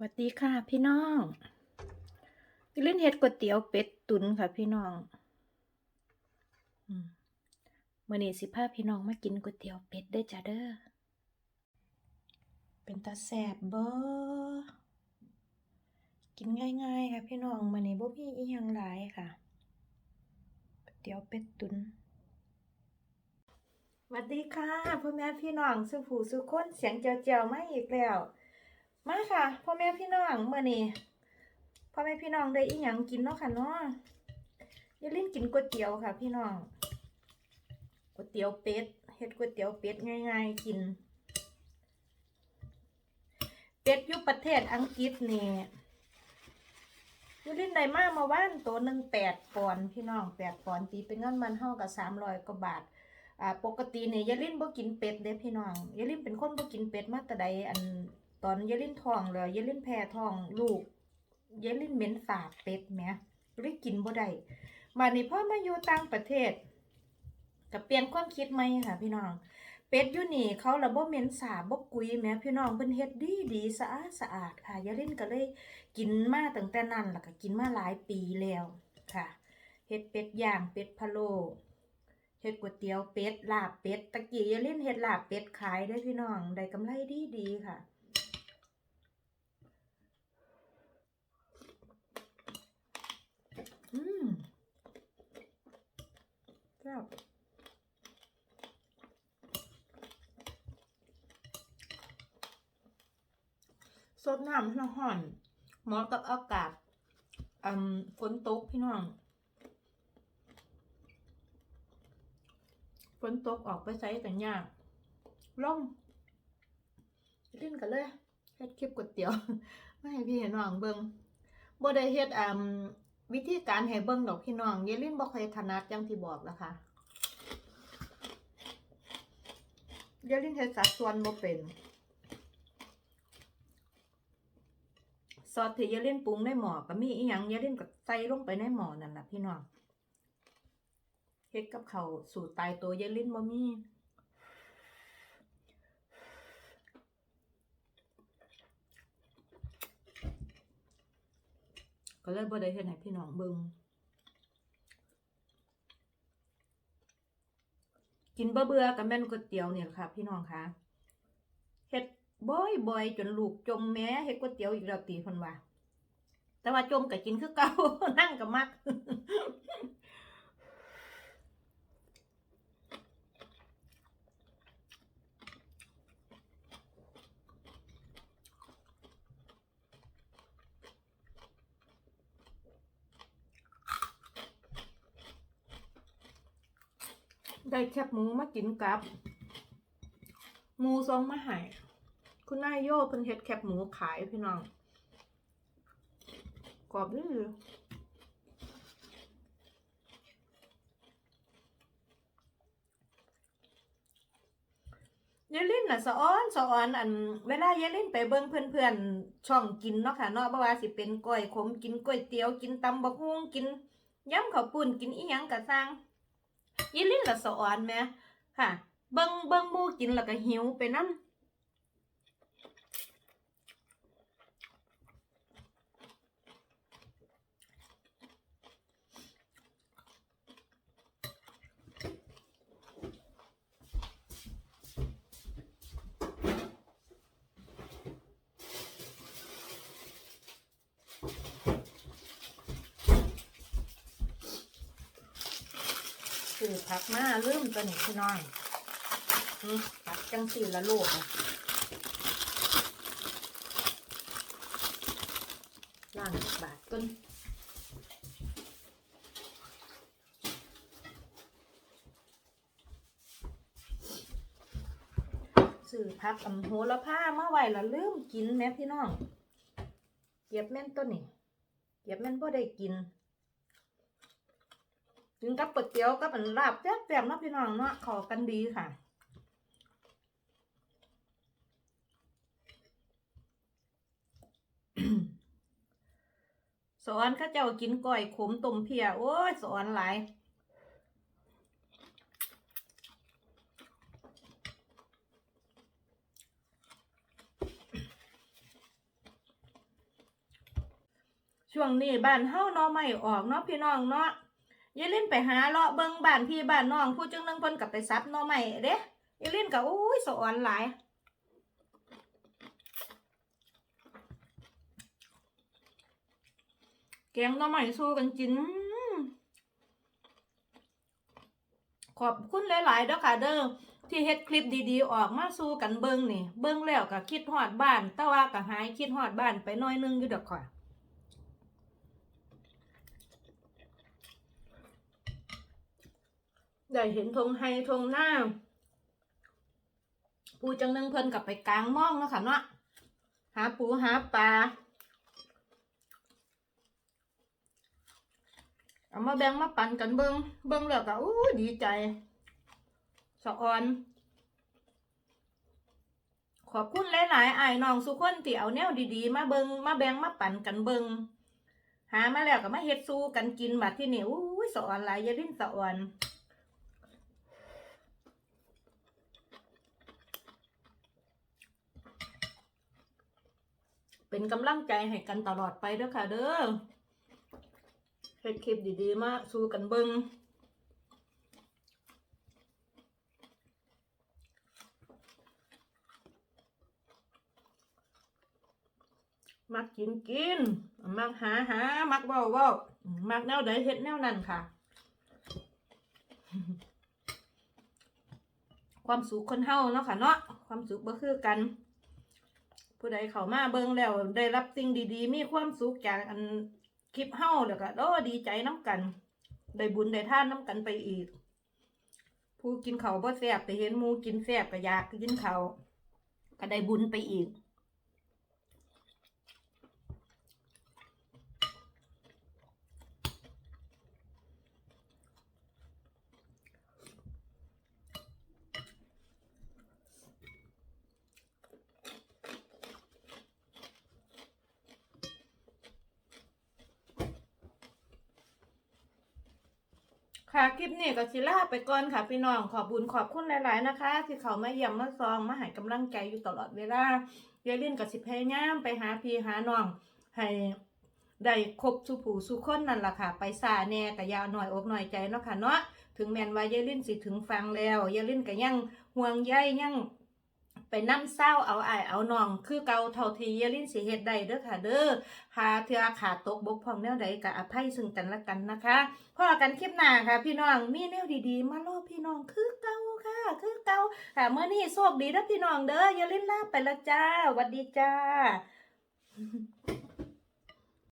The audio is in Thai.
สวัสดีค่ะพี่น้องเล่นเฮ็ดก๋วยเตี๋ยวเป็ดตุ๋นค่ะพี่น้องอืมมื้อนี้สิพาพี่น้องมากินก๋วยเตี๋ยวเป็ดเด้จ้าเด้อ เป็นตาแซ่บบ่กินง่ายๆค่ะพี่น้องมื้อนี้บ่มีอีหยังหลายค่ะก๋วยเตี๋ยวเป็ดตุ๋นสวัสดีค่ะพ่อแม่พี่น้องสุผู้สุคนเสียงเจียวๆมาอีกแล้ว มาค่ะพ่อแม่พี่น้องเมื่อนี้พ่อแม่พี่น้องได้อีหยังกินเนาะค่ะเนาะย่าลืมกินก๋วยเตี๋ยวค่ะ พี่น้องก๋วยเตี๋ยวเป็ดเฮ็ดก๋วยเตี๋ยวเป็ดง่าย ๆ กิน เป็ดอยู่ประเทศอังกฤษนี่ยู่ลิ้นได้มากมาว่านตัวหนึ่งแปดปอนพี่น้องแปดปอนตีเป็นเงินมันเท่ากับสามร้อยกว่าบาทอ่าปกติเนี่ยยายลินบ่กินเป็ดเด้พี่น้องยายลินเป็นคนบ่กินเป็ดมาแต่ใดอัน ตอนยายลินทองเลยยายลินแพ้ท้องลูกยายลินเหม็นสาบเป็ดแหมเลยกินบ่ได้มาในี่อมาอยู่ต่างประเทศก็เปลี่ยนความคิดใหมค่ะพี่น้อง เป็ดอยู่นี่เขาละบ่เหม็นสาบบกุยแหมพี่น้องเพิ่นเฮ็ดดีดีสะอาดสะอาดค่ะยาลินก็เลยกินมาตั้งแต่นั้นแล้วก็กินมาหลายปีแล้วค่ะเฮ็ดเป็ดย่างเป็ดพะโล้เฮ็ดก๋วยเตี๋ยวเป็ดลาบเป็ดตะกี้ยายลินเฮ็ดลาบเป็ดขายได้พี่น้องได้กำไรดีดีค่ะ อืมแซ่ บสดน้ำน้ำห่อนเหมาะกับอากาศฝนตกพี่น้องฝนตกออกไปใส่กันยากล่มเล่นกันเลยเฮ็ดคลิปก๋วยเตี๋ยวมาให้พี่เห็นน้องเบิ่งบ่ได้เฮ็ดวิธีการให้เบิ่งดอกพี่น้องเยลินบ่ค่อยถนัดอย่างที่บอกแล้วค่ะ เยลินเฮ็ดสัดส่วนบ่เป็นซอสที่เยลินปรุงในหม้อก็มีอีหยังเยลินก็ใส่ลงไปในหม้อนั่นแหละพี่น้องเฮ็ดกับเขาสู่ตายตัวยายลิ้นบ่มีก็เลยบ่ได้เฮ็ดให้พี่น้องเบิ่ง กินบ่เบื่อกับแม่นก๋วยเตี๋ยวเนี่ยค่ะ พี่น้องคะเฮ็ดบ่อยๆจนลูกจมแม้เฮ็ดก๋วยเตี๋ยวอีกแล้วตีพันว่าแต่ว่าจมก็กินคือเก่านั่งก็มัก ได้แคบหมูมากินกับหมูซองมาให้คุณนายโยเพิ่นเฮ็ดแคบหมูขายพี่น้องกรอบดีเยยลินน่ะสะอ้อนสะอ้อนอันเวลายายลินไปเบิ่งเพื่อนๆ ช่องกินเนาะค่ะเนาะบ่ว่าสิเป็นก้อยขมกินก๋วยเตี๋ยวกินตำบักฮุ่งกินยำข้าวปุ้นกินอีหยังก็สร้าง ยินลิ้นละสะออนแม่ค่ะ เบิ่งเบิ่งมูกินแล้วก็หิวไปนั่น คือผักมาลืมตัวนี้พี่น้องอืมผักจังสีละลูกล่างบาทต้นสื่อพักอำโหระพาเมื่อไหวละลืมกินแม่พี่น้อง เก็บแม่นต้นนี่เก็บแม่นบ่ได้กิน กินกับก๋วยเตี๋ยวกับอันลาบแซ่บๆเนาะพี่น้องเนาะข้ากันดีค่ะสอนข้าเจ้ากินก้อยขมต้มเพียโอ้ยสอนหลายช่วงนี้บ้านเฮ้าหน่อไม่ออกเนาะพี่น้องเนาะ ย่าเล่นไปหาเลาะเบิงบ้านพี่บ้านน้องผู้จึงนึงเพิ่นกับไปซับน่อไม่เด้ย่าเล่นกับอุ้ยสอ่อนหลายแกงน่อไม้สู้กันกินขอบคุณหลายๆเด้อค่ะเด้อที่เฮ็ดคลิปดีๆ ออกมาสู้กันเบิ่งนี่ เบิ่งแล้วก็คิดฮอดบ้าน แต่ว่าก็หายคิดฮอดบ้านไปน้อยนึงอยู่ดอกค่ะ ได้เห็นทงไฮทงหน้าปูจังนึงเพิ่นกลับไปกลางม่องเนาะค่ะเนาะหาปูหาปลาเอามาแบ่งมาปั่นกันเบิงเบิงแล้วก็อู้ดีใจสะออน ขอบคุณหลายๆไอ้น้องสุคนที่เอาแนวดีๆ มาเบิงมาแบ่งมาปั่นกันเบิงหามาแล้วก็มาเฮ็ดสู้กันกินบัดที่นี่อู้สะออนหลายยาลิ้นสะออน เป็นกำลังใจให้กันตลอดไปเด้อค่ะ เด้อเฮ็ดคลิปดีๆ มาสู้กันเบิงมักกินกิน มักหาหา มักเว้าเว้ามักแนวใดเฮ็ดแนวนั้นค่ะ ความสุขคนเฮาเนาะค่ะเนาะ ความสุขบ่คือกัน ผู้ใดเข้ามาเบิ่งแล้วได้รับสิ่งดีๆ มีความสุขจากอันคลิปเฮาแล้วก็โอ้ดีใจน้ำกัน ได้บุญได้ท่านน้ำกันไปอีก ผู้กินเขาวบ่แซ่บไปเห็นหมูกินแซ่บก็อยากกินเขาวก็ได้บุญไปอีก ค่ะ คลิปนี้ก็สิลาไปก่อนค่ะ พี่น้องขอบบุญขอบคุณหลาย ๆ นะคะ ที่เขามาเยี่ยมมาซองมาให้กำลังใจอยู่ตลอดเวลาเยายลินกับสิพยายามไปหาพี่หาน้อง ให้ได้ครบสุผู้สุคนนั่นล่ะค่ะ ไปซาแน่กะยาวหน่อยอกหน่อยใจเนาะค่ะเนาะถึงแม้นว่ายายลินสิถึงฟังแล้วยายลินก็ยังห่วงใยยัง ไปนำเศร้าเอาอายเอานอง คือเกาเท่าที่ยาลินสิเฮ็ดได้เด้อค่ะ เด้อหาเทือขาตกบกพร่องแนวใดก็อภัยซึ่งกันและกันนะคะพอกันคลิปหน้าค่ะ พี่น้องมีแนวดีๆ มาล่อพี่น้องคือเกาค่ะ คือเกาค่ะเมื่อนี้โชคดีนะพี่น้องเด้ออย่าลืมลาไปละจ้าสวัสดีจ้า